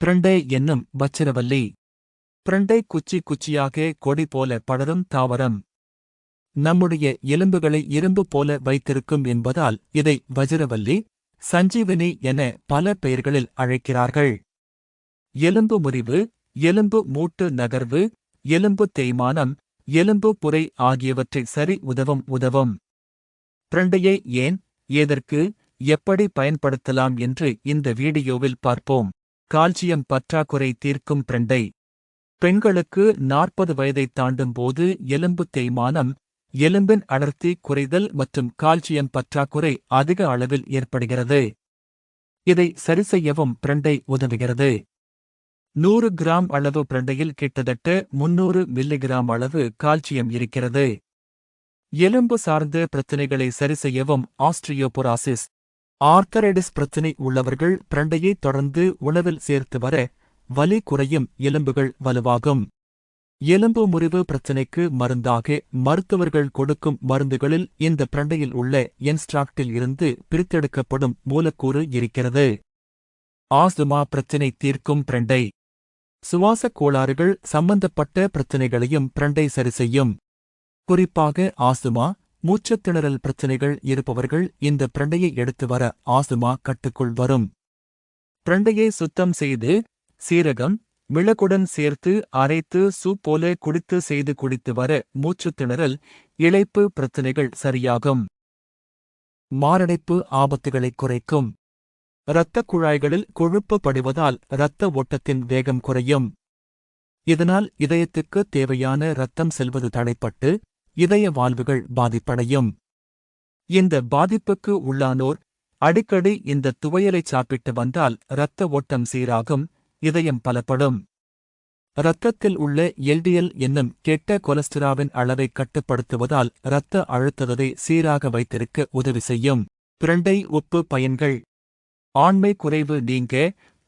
பிரண்டை என்னும் வச்சிரவல்லி. பிரண்டை குச்சி குச்சியாக கொடி போல படரும் தாவரம். நம்முடைய எலும்புகளை இரும்பு போல வைத்திருக்கும் என்பதால் இதை வஜிரவல்லி சஞ்சீவினி என பல பெயர்களில் அழைக்கிறார்கள். எலும்பு முறிவு எலும்பு மூட்டு நகர்வு எலும்பு தேய்மானம் எலும்பு புரை ஆகியவற்றை சரி உதவும் உதவும். பிரண்டையை ஏன் எதற்கு எப்படி பயன்படுத்தலாம் என்று இந்த வீடியோவில் பார்ப்போம். கால்சியம் பற்றாக்குறை தீர்க்கும் பிரண்டை. பெண்களுக்கு நாற்பது வயதை தாண்டும் போது எலும்பு தேய்மானம் எலும்பின் அடர்த்தி குறைதல் மற்றும் கால்சியம் பற்றாக்குறை அதிக அளவில் ஏற்படுகிறது. இதை சரிசெய்யவும் பிரண்டை உதவுகிறது. நூறு கிராம் அளவு பிரண்டையில் கிட்டத்தட்ட முன்னூறு மில்லிகிராம் அளவு கால்சியம் இருக்கிறது. எலும்பு சார்ந்த பிரச்சினைகளை சரிசெய்யவும் ஆஸ்ட்ரியோபொராசிஸ் ஆர்த்தரைடிஸ் பிரச்சினை உள்ளவர்கள் பிரண்டையை தொடர்ந்து உணவில் சேர்த்து வர வலி குறையும் எலும்புகள் வலுவாகும். எலும்பு முறிவு பிரச்சினைக்கு மருந்தாக மருத்துவர்கள் கொடுக்கும் மருந்துகளில் இந்த பிரண்டையில் உள்ள என்ஸ்ட்ராக்டில் இருந்து பிரித்தெடுக்கப்படும் மூலக்கூறு இருக்கிறது. ஆஸ்துமா பிரச்சினை தீர்க்கும் பிரண்டை. சுவாசக் கோளாறுகள் சம்பந்தப்பட்ட பிரச்சினைகளையும் பிரண்டை சரிசெய்யும். குறிப்பாக ஆஸ்துமா மூச்சுத் திணறல் பிரச்சினைகள் இருப்பவர்கள் இந்த பிரண்டையை எடுத்து வர ஆஸ்துமா கட்டுக்குள் வரும். பிரண்டையை சுத்தம் செய்து சீரகம் மிளகுடன் சேர்த்து அரைத்து சூப் போல குடித்து செய்து குடித்து வர மூச்சுத் திணறல் இளைப்பு பிரச்சினைகள் சரியாகும். மாரடைப்பு ஆபத்துகளைக் குறைக்கும். இரத்தக் குழாய்களில் கொழுப்பு படிவதால் இரத்த ஓட்டத்தின் வேகம் குறையும். இதனால் இதயத்துக்கு தேவையான இரத்தம் செல்வது தடைப்பட்டு இதய வாழ்வுகள் பாதிப்படையும். இந்த பாதிப்புக்கு உள்ளானோர் அடிக்கடி இந்த துவையலை சாப்பிட்டு வந்தால் இரத்த ஓட்டம் சீராகும் இதயம் பலப்படும். இரத்தத்தில் உள்ள எல்டிஎல் என்னும் கெட்ட கொலஸ்டிராவின் அளவை கட்டுப்படுத்துவதால் இரத்த அழுத்தத்தை சீராக வைத்திருக்க உதவி செய்யும். பிரண்டை உப்பு பயன்கள். ஆண்மை குறைவு நீங்க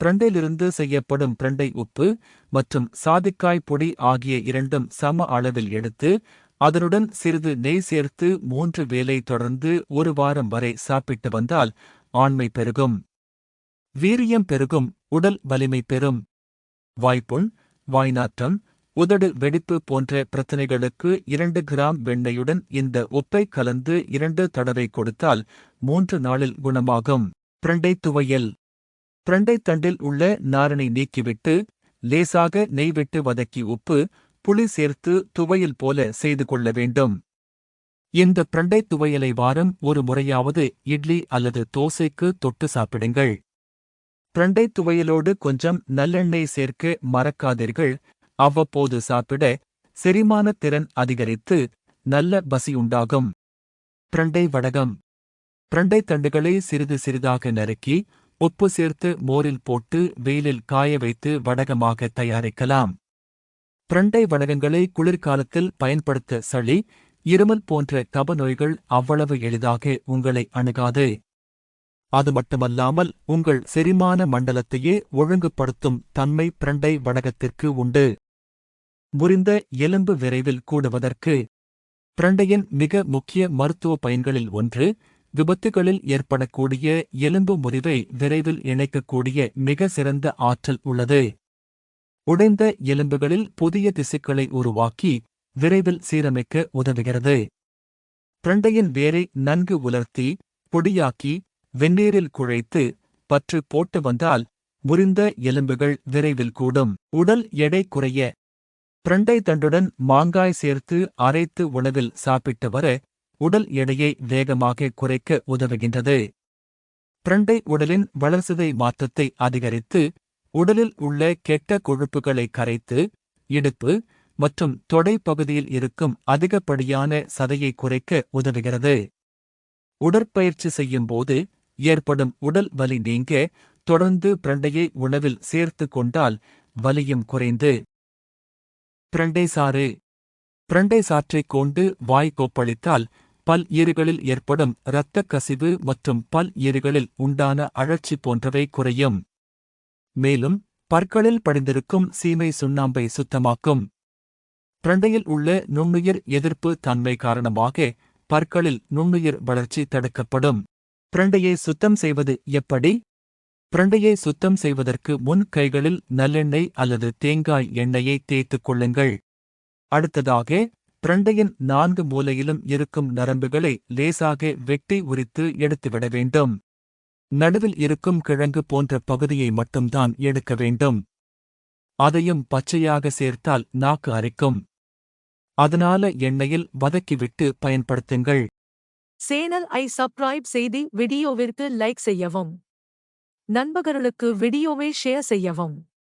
பிரண்டையிலிருந்து செய்யப்படும் பிரண்டை உப்பு மற்றும் சாதிக்காய் பொடி ஆகிய இரண்டும் சம அளவில் எடுத்து அதனுடன் சிறிது நெய் சேர்த்து மூன்று வேலை தொடர்ந்து ஒரு வாரம் வரை சாப்பிட்டு வந்தால் ஆண்மை பெருகும். வீரியம் பெருகும் உடல் வலிமை பெறும். வாய்ப்புண் வாய்நாற்றம் உதடு வெடிப்பு போன்ற பிரச்சனைகளுக்கு இரண்டு கிராம் வெண்ணெயுடன் இந்த உப்பை கலந்து இரண்டு தடவை கொடுத்தால் மூன்று நாளில் குணமாகும். பிரண்டை துவையல். பிரண்டை தண்டில் உள்ள நாரனை நீக்கிவிட்டு லேசாக நெய் விட்டு வதக்கி உப்பு புளி சேர்த்து துவையல் போல செய்து கொள்ள வேண்டும். இந்த பிரண்டை துவையலை வாரம் ஒரு முறையாவது இட்லி அல்லது தோசைக்கு தொட்டு சாப்பிடுங்கள். பிரண்டை துவையலோடு கொஞ்சம் நல்லெண்ணெய் சேர்க்க மறக்காதீர்கள். அவ்வப்போது சாப்பிட செரிமான திறன் அதிகரித்து நல்ல பசியுண்டாகும் பிரண்டை வடகம். பிரண்டை தண்டுகளை சிறிது சிறிதாக நறுக்கி உப்பு சேர்த்து மோரில் போட்டு வெயிலில் காய வைத்து வடகமாக தயாரிக்கலாம். பிரண்டை வளகங்களை குளிர்காலத்தில் பயன்படுத்த சளி இருமல் போன்ற கப நோய்கள் அவ்வளவு எளிதாக உங்களை அணுகாது. அது மட்டுமல்லாமல் உங்கள் செரிமான மண்டலத்தையே ஒழுங்குபடுத்தும் தன்மை பிரண்டை வடகத்திற்கு உண்டு. முறிந்த எலும்பு விரைவில் கூடுவதற்கு பிரண்டையின் மிக முக்கிய மருத்துவ பயன்களில் ஒன்று விபத்துகளில் ஏற்படக்கூடிய எலும்பு முறிவை விரைவில் இணைக்கக்கூடிய மிக சிறந்த ஆற்றல் உள்ளது. உடைந்த எலும்புகளில் புதிய திசுக்களை உருவாக்கி விரைவில் சீரமைக்க உதவுகிறது. பிரண்டையின் வேரை நன்கு உலர்த்தி பொடியாக்கி வெந்நீரில் குழைத்து பற்று போட்டு வந்தால் முறிந்த எலும்புகள் விரைவில் கூடும். உடல் எடை குறைய. பிரண்டை தண்டுடன் மாங்காய் சேர்த்து அரைத்து உணவில் சாப்பிட்டு வர உடல் எடையை வேகமாக குறைக்க உதவுகின்றது. பிரண்டை உடலின் வளர்சிதை மாற்றத்தை அதிகரித்து உடலில் உள்ள கெட்ட கொழுப்புகளை கரைத்து இடுப்பு மற்றும் தொடை பகுதியில் இருக்கும் அதிகப்படியான சதையை குறைக்க உதவுகிறது. உடற்பயிற்சி செய்யும் போது ஏற்படும் உடல் வலி நீங்க தொடர்ந்து பிரண்டையை உணவில் சேர்த்து கொண்டால் வலியும் குறைந்து. பிரண்டை சாறு. பிரண்டை சாற்றைக் கொண்டு வாய் கொப்பளித்தால் பல் ஈறுகளில் ஏற்படும் இரத்தக் கசிவு மற்றும் பல் ஈறுகளில் உண்டான அழற்சி போன்றவை குறையும். மேலும் பற்களில் படிந்திருக்கும் சீமை சுண்ணாம்பை சுத்தமாக்கும். பிரண்டையில் உள்ள நுண்ணுயிர் எதிர்ப்பு தன்மை காரணமாக பற்களில் நுண்ணுயிர் வளர்ச்சி தடுக்கப்படும். பிரண்டையை சுத்தம் செய்வது எப்படி? பிரண்டையை சுத்தம் செய்வதற்கு முன் கைகளில் நல்லெண்ணெய் அல்லது தேங்காய் எண்ணெயை தேய்த்துக் கொள்ளுங்கள். அடுத்ததாக பிரண்டையின் நான்கு மூலையிலும் இருக்கும் நரம்புகளை லேசாக வெட்டி உரித்து எடுத்துவிட வேண்டும். நடுவில் இருக்கும் கிழங்கு போன்ற பகுதியை மட்டும்தான் எடுக்க வேண்டும். அதையும் பச்சையாக சேர்த்தால் நாக்கு அரிக்கும். அதனால எண்ணெயில் வதக்கிவிட்டு பயன்படுத்துங்கள். சேனல் ஐ சப்ஸ்கிரைப் செய்து வீடியோவிற்கு லைக் செய்யவும். நண்பர்களுக்கு வீடியோவை ஷேர் செய்யவும்.